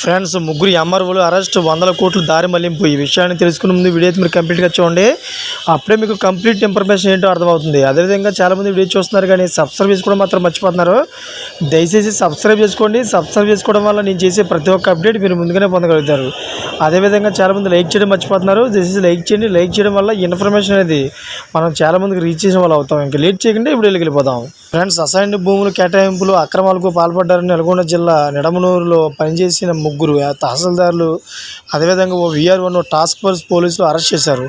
Friends ముగ్గురు ఎంఆర్ఓలు arrest వందల కోట్లు దారి మళ్ళింపు. ఈ విషయాన్ని తెలుసుకునే ముందు వీడియో అయితే మీరు కంప్లీట్గా చూడండి. అప్పుడే మీకు కంప్లీట్ ఇన్ఫర్మేషన్ ఏంటో అర్థమవుతుంది. అదేవిధంగా చాలామంది వీడియో చూస్తున్నారు కానీ సబ్స్క్రైబ్ చేసుకోవడం మాత్రం మర్చిపోతున్నారు. దయచేసి సబ్స్క్రైబ్ చేసుకోండి. సబ్స్క్రైబ్ చేసుకోవడం వల్ల నేను చేసే ప్రతి ఒక్క అప్డేట్ మీరు ముందుగానే పొందగలుగుతారు. అదేవిధంగా చాలామంది లైక్ చేయడం మర్చిపోతున్నారు. దయచేసి లైక్ చేయండి. లైక్ చేయడం వల్ల ఇన్ఫర్మేషన్ అనేది మనం చాలామందికి రీచ్ చేసిన వాళ్ళు అవుతాం. ఇంకా లేట్ చేయకుండా ఇప్పుడు వెళ్ళిపోదాం. ఫ్రెండ్స్ అసైన్డ్ భూములు కేటాయింపులు అక్రమాలకు పాల్పడ్డారని నల్గొండ జిల్లా నిడమనూరులో పనిచేసిన ముగ్గురు తహసీల్దారులు అదేవిధంగా ఓ విఆర్ఓను టాస్క్ ఫోర్స్ పోలీసులు అరెస్ట్ చేశారు.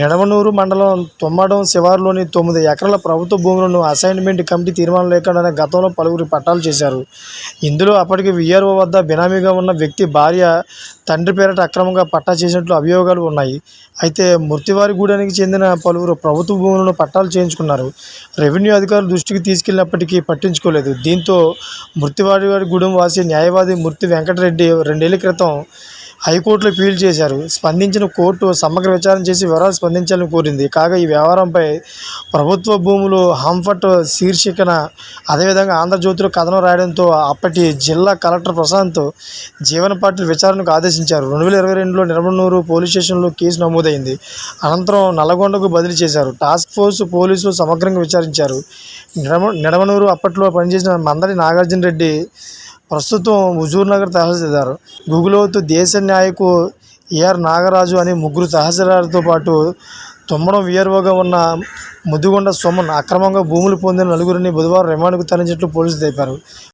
నిడమనూరు మండలం తుమ్మడం శివారులోని తొమ్మిది ఎకరాల ప్రభుత్వ భూములను అసైన్మెంట్ కమిటీ తీర్మానం లేకుండానే గతంలో పలువురు పట్టాలు చేశారు. ఇందులో అప్పటికి విఆర్ఓ వద్ద బినామీగా ఉన్న వ్యక్తి భార్య తండ్రి పేరట అక్రమంగా పట్టా చేసినట్లు అభియోగాలు ఉన్నాయి. అయితే మృతివారిగూడెనికి చెందిన పలువురు ప్రభుత్వ భూములను పట్టాలు చేయించుకున్నారు. రెవెన్యూ అధికారులు దృష్టికి తీసుకెళ్ళినప్పటికీ పట్టించుకోలేదు. దీంతో మృతివారిగూడెం వాసి న్యాయవాది మూర్తి వెంకటరెడ్డి రెండేళ్ళ క్రితం హైకోర్టులో ఫీల్ చేశారు. స్పందించిన కోర్టు సమగ్ర విచారణ చేసి వివరాలు స్పందించాలని కోరింది. కాగా ఈ వ్యవహారంపై ప్రభుత్వ భూములు హంఫట్ శీర్షికన అదేవిధంగా ఆంధ్రజ్యోతిలో కథనం రాయడంతో అప్పటి జిల్లా కలెక్టర్ ప్రశాంత్ జీవన పాటిల్ విచారణకు ఆదేశించారు. రెండు వేల ఇరవై రెండులో నిర్మనూరు పోలీస్ స్టేషన్లో కేసు నమోదైంది. అనంతరం నల్లగొండకు బదిలీ చేశారు. టాస్క్ ఫోర్స్ పోలీసులు సమగ్రంగా విచారించారు. నిడమ నిడమనూరు అప్పట్లో పనిచేసిన మందడి నాగార్జున రెడ్డి ప్రస్తుతం హుజూర్నగర్ తహసీల్దారు గుగులోతు దేశ నాయకు ఏఆర్ నాగరాజు అనే ముగ్గురు తహసీల్దార్తో పాటు తుమ్మడం విఆర్ఓగా ఉన్న ముదిగొండ సోమన్ అక్రమంగా భూములు పొందిన నలుగురిని బుధవారం రిమాండ్కు తరలించినట్లు పోలీసులు తెలిపారు.